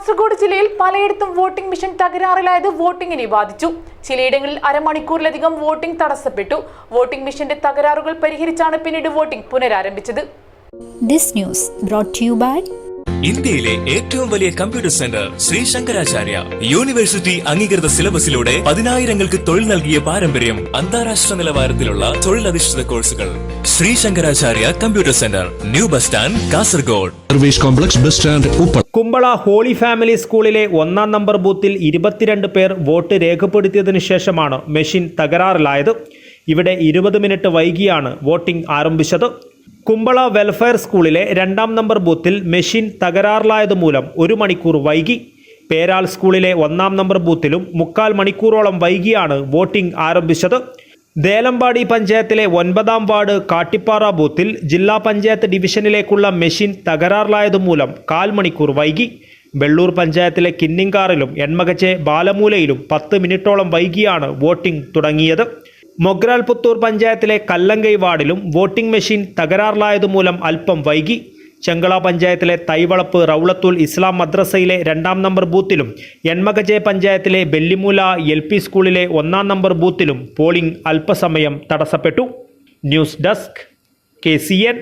കാസർഗോഡ് ജില്ലയിൽ പലയിടത്തും voting machine തകരാറിലായത് വോട്ടിങ്ങിനെ ബാധിച്ചു. ചിലയിടങ്ങളിൽ അരമണിക്കൂറിലധികം വോട്ടിംഗ് തടസ്സപ്പെട്ടു. വോട്ടിംഗ് മെഷീന്റെ തകരാറുകൾ പരിഹരിച്ചാണ് പിന്നീട് voting പുനരാരംഭിച്ചത്. This news brought you by ഇന്ത്യയിലെ ഏറ്റവും വലിയ computer centre Shri Shankaracharya. University അംഗീകൃത സിലബസിലൂടെ പതിനായിരങ്ങൾക്ക് തൊഴിൽ നൽകിയ പാരമ്പര്യം അന്താരാഷ്ട്ര നിലവാരത്തിലുള്ള തൊഴിലധിഷ്ഠിത കോഴ്സുകൾ. Shri Shankaracharya computer centre new bus stand Kasaragod. Service complex bus stand Kumbla holy family സ്കൂളിലെ ഒന്നാം നമ്പർ ബൂത്തിൽ ഇരുപത്തിരണ്ട് പേർ വോട്ട് രേഖപ്പെടുത്തിയതിനു ശേഷമാണ് മെഷീൻ തകരാറിലായത്. ഇവിടെ ഇരുപത് മിനിറ്റ് വൈകിയാണ് വോട്ടിംഗ് ആരംഭിച്ചത്. കുമ്പള വെൽഫെയർ സ്കൂളിലെ രണ്ടാം നമ്പർ ബൂത്തിൽ മെഷീൻ തകരാറിലായതുമൂലം ഒരു മണിക്കൂർ വൈകി. പേരാൽ സ്കൂളിലെ ഒന്നാം നമ്പർ ബൂത്തിലും മുക്കാൽ മണിക്കൂറോളം വൈകിയാണ് വോട്ടിംഗ് ആരംഭിച്ചത്. ദേലമ്പാടി പഞ്ചായത്തിലെ ഒൻപതാം വാർഡ് കാട്ടിപ്പാറ ബൂത്തിൽ ജില്ലാ പഞ്ചായത്ത് ഡിവിഷനിലേക്കുള്ള മെഷീൻ തകരാറിലായതുമൂലം കാൽ മണിക്കൂർ വൈകി. വെള്ളൂർ പഞ്ചായത്തിലെ കിന്നിങ്കാറിലും എൺമകച്ചെ ബാലമൂലയിലും പത്ത് മിനിറ്റോളം വൈകിയാണ് വോട്ടിംഗ് തുടങ്ങിയത്. മൊഗ്രാൽ പുത്തൂർ പഞ്ചായത്തിലെ കല്ലങ്കൈ വാർഡിലും വോട്ടിംഗ് മെഷീൻ തകരാറിലായതുമൂലം അല്പം വൈകി. ചെങ്കള പഞ്ചായത്തിലെ തൈവളപ്പ് റൗളത്തുൽ ഇസ്ലാം മദ്രസയിലെ രണ്ടാം നമ്പർ ബൂത്തിലും എൺമകജെ പഞ്ചായത്തിലെ ബെല്ലിമൂല എൽ പി സ്കൂളിലെ ഒന്നാം നമ്പർ ബൂത്തിലും പോളിംഗ് അല്പസമയം തടസ്സപ്പെട്ടു. News desk K C N.